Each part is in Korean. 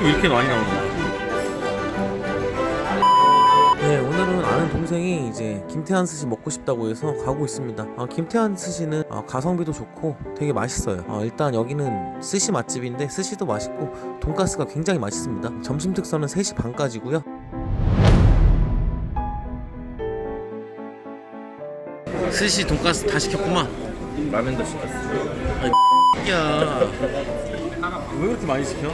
시키면 이렇게 많이 나오는 거야? 네, 오늘은 아는 동생이 이제 김태환 스시 먹고 싶다고 해서 가고 있습니다. 아, 김태환 스시는 아, 가성비도 좋고 되게 맛있어요. 아, 일단 여기는 스시 맛집인데 스시도 맛있고 돈가스가 굉장히 맛있습니다. 점심 특선은 3시 반까지고요. 스시 돈가스 다 시켰구만. 라면도 시켰어. 야. 왜 그렇게 많이 시켜?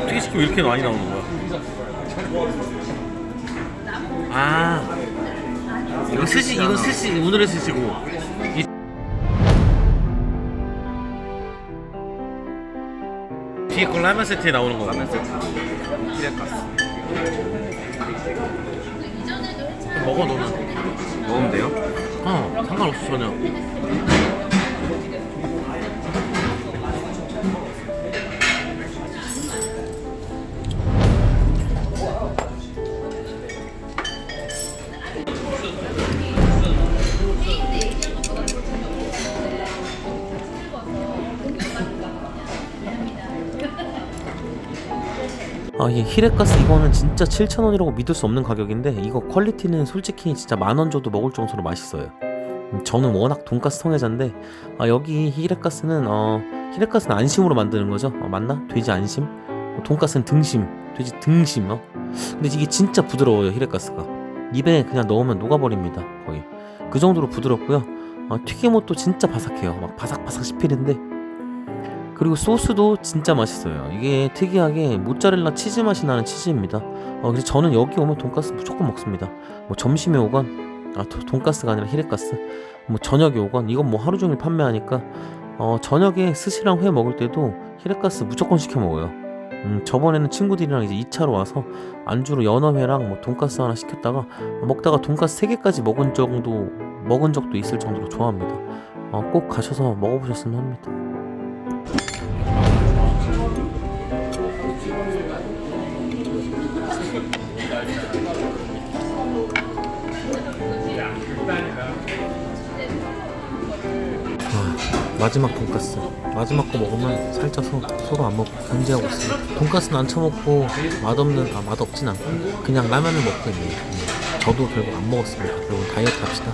어떻게 시키면 이렇게 많이 나오는 거야? 아 이거 스시 이거 스시 오늘의 스시고 이 뒤에 건 라면 세트에 나오는 거고. 히레카스. 먹어 너는 먹으면 돼요? 어 상관없어 전혀 아, 이 히레가스 이거는 진짜 7,000원이라고 믿을 수 없는 가격인데 이거 퀄리티는 솔직히 진짜 만 원 줘도 먹을 정도로 맛있어요. 음, 저는 워낙 돈가스 통해자인데 아, 여기 히레가스는 어, 히레가스는 안심으로 만드는 거죠. 어, 맞나? 돼지 안심? 어, 돈가스는 등심, 돼지 등심. 어? 근데 이게 진짜 부드러워요 히레가스가. 입에 그냥 넣으면 녹아버립니다 거의. 그 정도로 부드럽고요. 어, 튀김옷도 진짜 바삭해요. 막 바삭바삭 씹히는데 그리고 소스도 진짜 맛있어요. 이게 특이하게 모짜렐라 치즈 맛이 나는 치즈입니다. 어, 그래서 저는 여기 오면 돈가스 무조건 먹습니다. 뭐 점심에 오건 아 도- 돈가스가 아니라 히레가스. 뭐 저녁에 오건 이건 뭐 하루 종일 판매하니까 어 저녁에 스시랑 회 먹을 때도 히레가스 무조건 시켜 먹어요. 음 저번에는 친구들이랑 이제 2차로 와서 안주로 연어회랑 뭐 돈가스 하나 시켰다가 먹다가 돈가스 3개까지 먹은 정도 먹은 적도 있을 정도로 좋아합니다. 어, 꼭 가셔서 먹어보셨으면 합니다. 마지막 돈가스. 마지막 거 먹으면 살쪄서 서로 안 먹고 견제하고 있어요. 돈가스는 안 처먹고 맛없는 아 맛없진 않고 그냥 라면을 먹고 있네요. 음, 저도 결국 안 먹었습니다. 결국 다이어트 합시다